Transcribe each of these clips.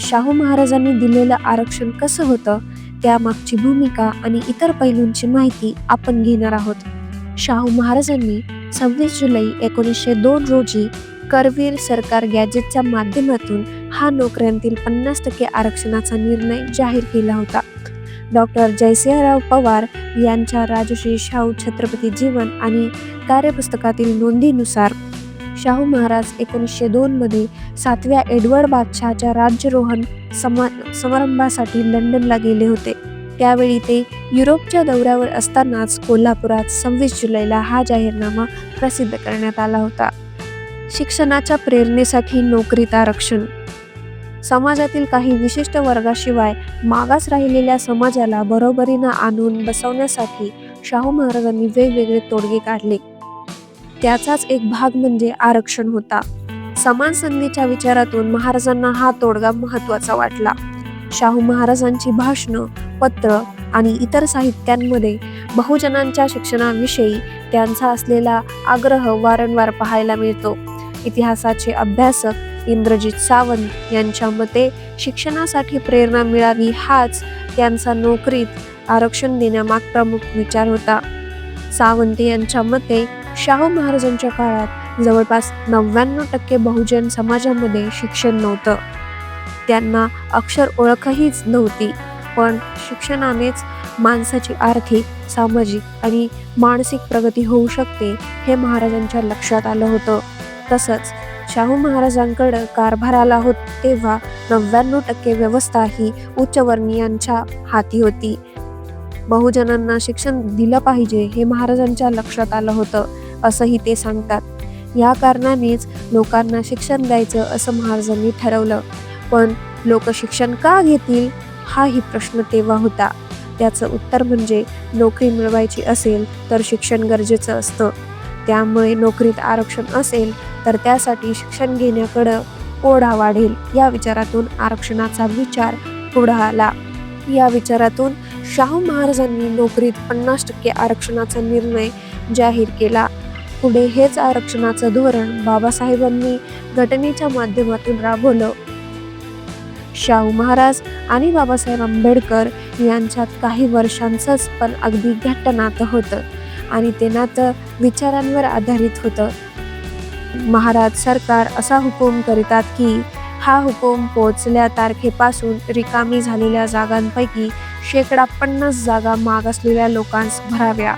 शाहू महाराजांनी दिलेलं आरक्षण कसं होतं त्यामागची भूमिका आणि इतर पैलूंची माहिती आपण घेणार आहोत. शाहू महाराजांनी सव्वीस जुलै एकोणीसशे दोन रोजी करवीर सरकार गॅजेटच्या माध्यमातून हा नोकऱ्यांतील पन्नास टक्के आरक्षणाचा निर्णय जाहीर केला होता. डॉक्टर जयसिंहराव पवार यांच्या राजश्री शाहू छत्रपती जीवन आणि कार्यपुस्तकातील नोंदीनुसार शाहू महाराज एकोणीसशे दोनमध्ये सातव्या एडवर्ड बादशहाच्या राज्यरोहण समा समारंभासाठी लंडनला गेले होते. त्यावेळी ते युरोपच्या दौऱ्यावर असतानाच कोल्हापुरात सव्वीस जुलैला हा जाहीरनामा प्रसिद्ध करण्यात आला होता. शिक्षणाच्या प्रेरणेसाठी नोकरीत आरक्षण समाजातील काही विशिष्ट वर्गाशिवाय मागास राहिलेल्या समाजाला बरोबरीनं आणून बसवण्यासाठी शाहू महाराजांनी वेगवेगळे तोडगे काढले. त्याचाच एक भाग म्हणजे आरक्षण होता. समान संधीच्या विचारातून महाराजांना हा तोडगा महत्त्वाचा वाटला. शाहू महाराजांची भाषणं पत्र आणि इतर साहित्यांमध्ये बहुजनांच्या शिक्षणाविषयी त्यांचा असलेला आग्रह वारंवार पाहायला मिळतो. इतिहासाचे अभ्यासक इंद्रजित सावंत यांच्या मते शिक्षणासाठी प्रेरणा मिळावी हाच त्यांचा नोकरीत आरक्षण देण्यामाग प्रमुख विचार होता. सावंत यांच्या मते शाहू महाराजांच्या काळात जवळपास नव्याण्णव टक्के बहुजन समाजामध्ये शिक्षण नव्हतं. त्यांना अक्षर ओळखहीच नव्हती पण शिक्षणानेच माणसाची आर्थिक सामाजिक आणि मानसिक प्रगती होऊ शकते हे महाराजांच्या लक्षात आलं होतं. तसंच शाहू महाराजांकडं कारभार आला होत तेव्हा नव्याण्णव टक्के व्यवस्था ही उच्चवर्णीयांच्या हाती होती. बहुजनांना शिक्षण दिलं पाहिजे हे महाराजांच्या लक्षात आलं होतं असंही ते सांगतात. या कारणानेच लोकांना शिक्षण द्यायचं असं महाराजांनी ठरवलं. पण लोक शिक्षण का घेतील? हाही प्रश्न तेव्हा होता. त्याचं उत्तर म्हणजे नोकरी मिळवायची असेल तर शिक्षण गरजेचं असतं. त्यामुळे नोकरीत आरक्षण असेल तर त्यासाठी शिक्षण घेण्याकडं ओढा वाढेल. या विचारातून आरक्षणाचा विचार पुढं आला. या विचारातून शाहू महाराजांनी नोकरीत पन्नास टक्के आरक्षणाचा निर्णय जाहीर केला. पुढे हेच आरक्षणाचं धोरण बाबासाहेबांनी घटनेच्या माध्यमातून राबवलं. शाहू महाराज आणि बाबासाहेब आंबेडकर यांच्यात काही वर्षांचंच पण अगदी घट्ट नातं होतं आणि ते नातं विचारांवर आधारित होतं. महाराज सरकार असा हुकूम करीतात की हा हुकूम पोचल्या तारखेपासून रिकामी झालेल्या जागांपैकी शेकडा पन्नास जागा मागासलेल्या लोकांस भराव्या.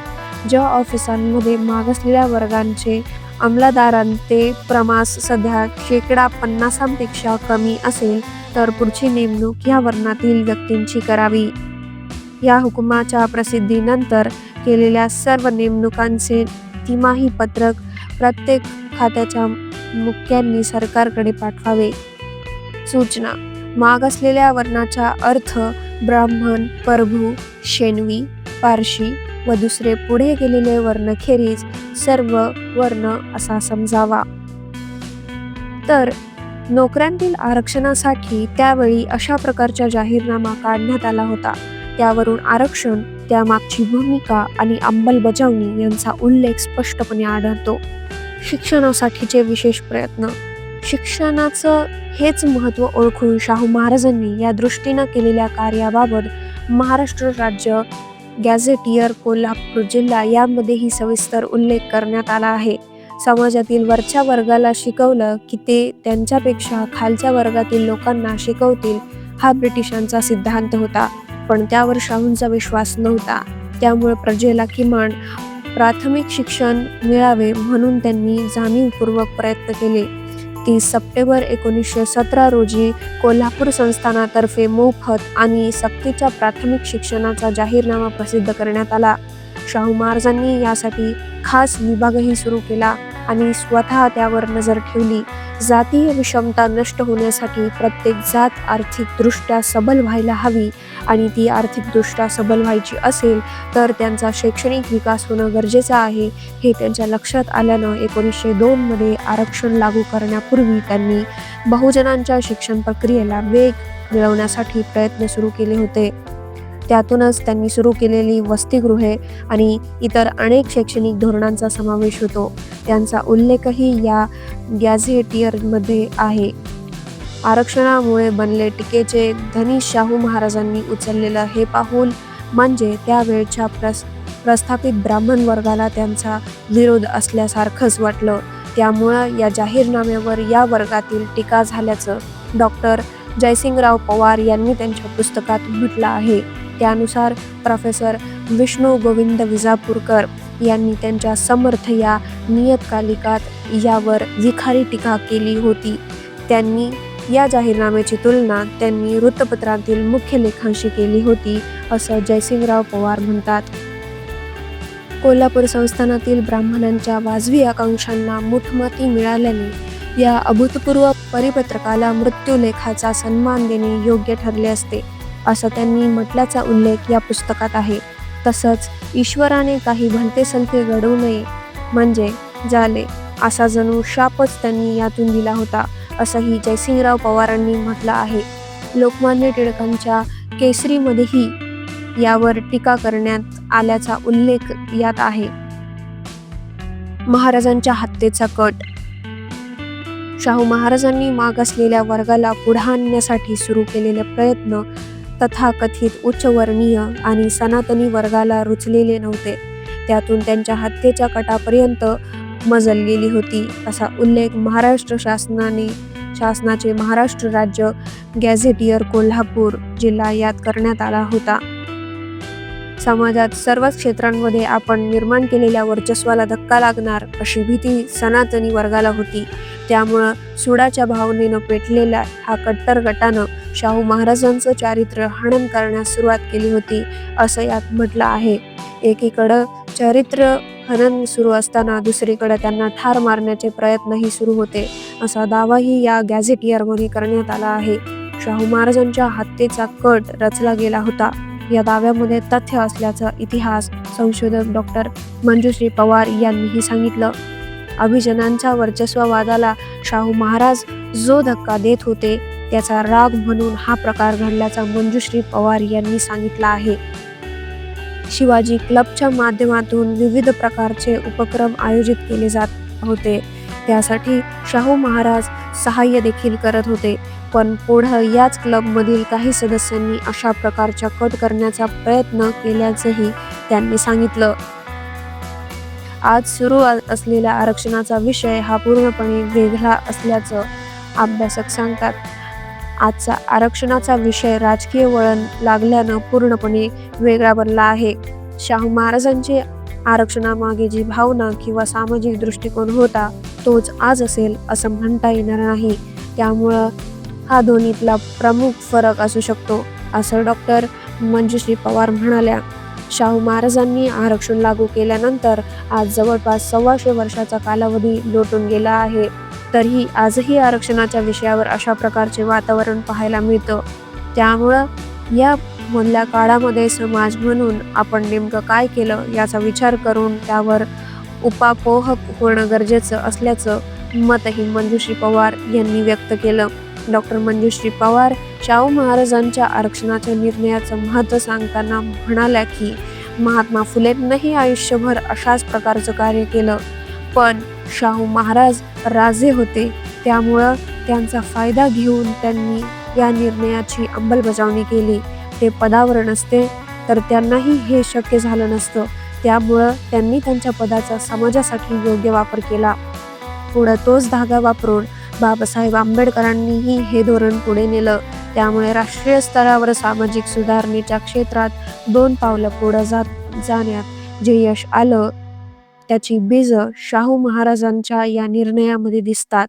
ज्या ऑफिसांमध्ये मागासलेल्या वर्गांचे अंमलदारांचे प्रमास सध्या शेकडा पन्नासांपेक्षा कमी असेल तर पुढची नेमणूक या वर्णातील व्यक्तींची करावी. या हुकुमाच्या प्रसिद्धीनंतर केलेल्या सर्व नेमणुकांचे तिमाही पत्रक प्रत्येक खात्याच्या मुख्यांनी सरकारकडे पाठवावे. सूचना. मागासलेल्या वर्णाचा अर्थ ब्राह्मण प्रभू शेनवी पारशी व दुसरे पुढे गेलेले वर्णखेरीज सर्व वर्ण असा समजावा. तर नोकऱ्यांतील आरक्षणासाठी त्यावेळी अशा प्रकारचा जाहीरनामा काढण्यात आला होता. त्यावरून आरक्षण त्यामागची भूमिका आणि अंमलबजावणी यांचा उल्लेख स्पष्टपणे आढळतो. शिक्षणासाठीचे विशेष प्रयत्न. शिक्षणाचं हेच महत्त्व ओळखून शाहू महाराजांनी या दृष्टीनं केलेल्या कार्याबाबत महाराष्ट्र राज्य गॅझेटियर कोल्हापूर जिल्हा यामध्येही सविस्तर उल्लेख करण्यात आला आहे. समाजातील वरच्या वर्गाला शिकवलं की ते त्यांच्यापेक्षा खालच्या वर्गातील लोकांना शिकवतील हा ब्रिटिशांचा सिद्धांत होता. पण त्यावर शाहूंचा विश्वास नव्हता. त्यामुळे प्रजेला किमान प्राथमिक शिक्षण मिळावे म्हणून त्यांनी जाणीवपूर्वक प्रयत्न केले. तीस सप्टेंबर एकोणीसशे सतरा रोजी कोल्हापूर संस्थानातर्फे मोफत आणि सक्तीच्या प्राथमिक शिक्षणाचा जाहीरनामा प्रसिद्ध करण्यात आला. शाहू महाराजांनी यासाठी खास विभागही सुरू केला आणि स्वतः त्यावर नजर ठेवली. जातीय विषमता नष्ट होण्यासाठी प्रत्येक जात आर्थिकदृष्ट्या सबल व्हायला हवी आणि ती आर्थिकदृष्ट्या सबल व्हायची असेल तर त्यांचा शैक्षणिक विकास होणं गरजेचं आहे. हे त्यांच्या लक्षात आल्यानं एकोणीसशे दोनमध्ये आरक्षण लागू करण्यापूर्वी त्यांनी बहुजनांच्या शिक्षण प्रक्रियेला वेग मिळवण्यासाठी प्रयत्न सुरू केले होते. त्यातूनच त्यांनी सुरू केलेली वसतिगृहे आणि इतर अनेक शैक्षणिक धोरणांचा समावेश होतो. त्यांचा उल्लेखही या गॅझेटियरमध्ये आहे. आरक्षणामुळे बनले टीकेचे धनी शाहू महाराजांनी उचललेलं हे पाहून म्हणजे त्यावेळच्या प्रस प्रस्थापित ब्राह्मण वर्गाला त्यांचा विरोध असल्यासारखंच वाटलं. त्यामुळं या जाहीरनाम्यावर या वर्गातील टीका झाल्याचं डॉक्टर जयसिंगराव पवार यांनी त्यांच्या पुस्तकात म्हटलं आहे. त्यानुसार प्रोफेसर विष्णू गोविंद विजापूरकर यांनी त्यांच्या समर्थ या नियतकालिकात यावर विखारी टीका केली होती. त्यांनी या जाहीरनाम्याची तुलना त्यांनी वृत्तपत्रातील मुख्य लेखांशी केली होती असं जयसिंगराव पवार म्हणतात. कोल्हापूर संस्थानातील ब्राह्मणांच्या वाजवी आकांक्षांना मुठमती मिळाल्याने या अभूतपूर्व परिपत्रकाला मृत्यूलेखाचा सन्मान देणे योग्य ठरले असते असं त्यांनी म्हटल्याचा उल्लेख या पुस्तकात आहे. तसंच ईश्वराने काही भलते संते घडवू नये म्हणजे झाले असा जणू शापच त्यांनी यातून दिला होता असंही जयसिंगराव पवारांनी म्हटलं आहे. लोकमान्य टिळकांच्या केसरीमध्येही यावर टीका करण्यात आल्याचा उल्लेख यात आहे. महाराजांच्या हत्येचा कट शाहू महाराजांनी मागासलेल्या वर्गाला पुढे आणण्यासाठी सुरू केलेले प्रयत्न तथाकथित उच्चवर्णीय आणि सनातनी वर्गाला रुचलेले नव्हते. त्यातून त्यांच्या हत्येच्या कटापर्यंत मजल गेली होती. असा उल्लेख महाराष्ट्र शासनाने शासनाचे महाराष्ट्र राज्य गॅझेटियर कोल्हापूर जिल्हा यात करण्यात आला होता. समाजात सर्वच क्षेत्रांमध्ये आपण निर्माण केलेल्या वर्चस्वाला धक्का लागणार अशी भीती सनातनी वर्गाला होती. त्यामुळं सुडाच्या भावनेनं पेटलेल्या हा कट्टर गटानं शाहू महाराजांचं चारित्र्य हनन करण्यास सुरुवात केली होती असं यात म्हटलं आहे. एकीकडं चारित्र्य खनन सुरू असताना दुसरीकडे त्यांना ठार मारण्याचे प्रयत्नही सुरू होते. असा दावाही या गॅझेटियरमध्ये करण्यात आला आहे. शाहू महाराजांच्या हत्येचा कट रचला गेला होता. या दाव्यामध्ये तथ्य असल्याचा इतिहास संशोधक डॉक्टर मंजुश्री पवार यांनीही सांगितलं. अभिजनांच्या वर्चस्ववादाला शाहू महाराज जो धक्का देत होते त्याचा राग म्हणून हा प्रकार घडल्याचा मंजुश्री पवार यांनी सांगितलं आहे. शिवाजी क्लबच्या माध्यमातून विविध प्रकारचे उपक्रम आयोजित केले जात होते. त्यासाठी शाहू महाराज सहाय्य देखील करत होते. पण पुढं याच क्लबमधील काही सदस्यांनी अशा प्रकारच्या कट करण्याचा प्रयत्न केल्याचंही त्यांनी सांगितलं. आज सुरू असलेल्या आरक्षणाचा विषय हा पूर्णपणे वेगळा असल्याचं अभ्यासक सांगतात. आजचा आरक्षणाचा विषय राजकीय वळण लागल्यानं पूर्णपणे वेगळा बनला आहे. शाहू महाराजांचे आरक्षणामागे जी भावना किंवा सामाजिक दृष्टिकोन होता तोच आज असेल असं म्हणता येणार नाही. त्यामुळं हा दोन्हीतला प्रमुख फरक असू शकतो असं डॉक्टर मंजुश्री पवार म्हणाल्या. शाहू महाराजांनी आरक्षण लागू केल्यानंतर आज जवळपास सव्वाशे वर्षाचा कालावधी लोटून गेला आहे. तरीही आजही आरक्षणाच्या विषयावर अशा प्रकारचे वातावरण पाहायला मिळतं. त्यामुळं या मधल्या काळामध्ये समाज म्हणून आपण नेमकं काय केलं याचा विचार करून त्यावर उपापोहक होणं गरजेचं असल्याचं मतही मंजुश्री पवार यांनी व्यक्त केलं. डॉक्टर मंजुश्री पवार शाहू महाराजांच्या आरक्षणाच्या निर्णयाचं महत्त्व सांगताना म्हणाल्या की महात्मा फुलेंनाही आयुष्यभर अशाच प्रकारचं कार्य केलं. पण शाहू महाराज राजे होते. त्यामुळं त्यांचा फायदा घेऊन त्यांनी या निर्णयाची अंमलबजावणी केली. ते पदावर नसते तर त्यांनाही हे शक्य झालं नसतं. त्यामुळं त्यांनी त्यांच्या पदाचा समाजासाठी योग्य वापर केला. पुढं तोच धागा वापरून बाबासाहेब आंबेडकरांनीही हे धोरण पुढे नेलं. त्यामुळे राष्ट्रीय स्तरावर सामाजिक सुधारणेच्या क्षेत्रात दोन पावलं पुढं जात जाण्यात जे यश आलं त्याची बीज शाहू महाराजांच्या या निर्णयामध्ये दिसतात.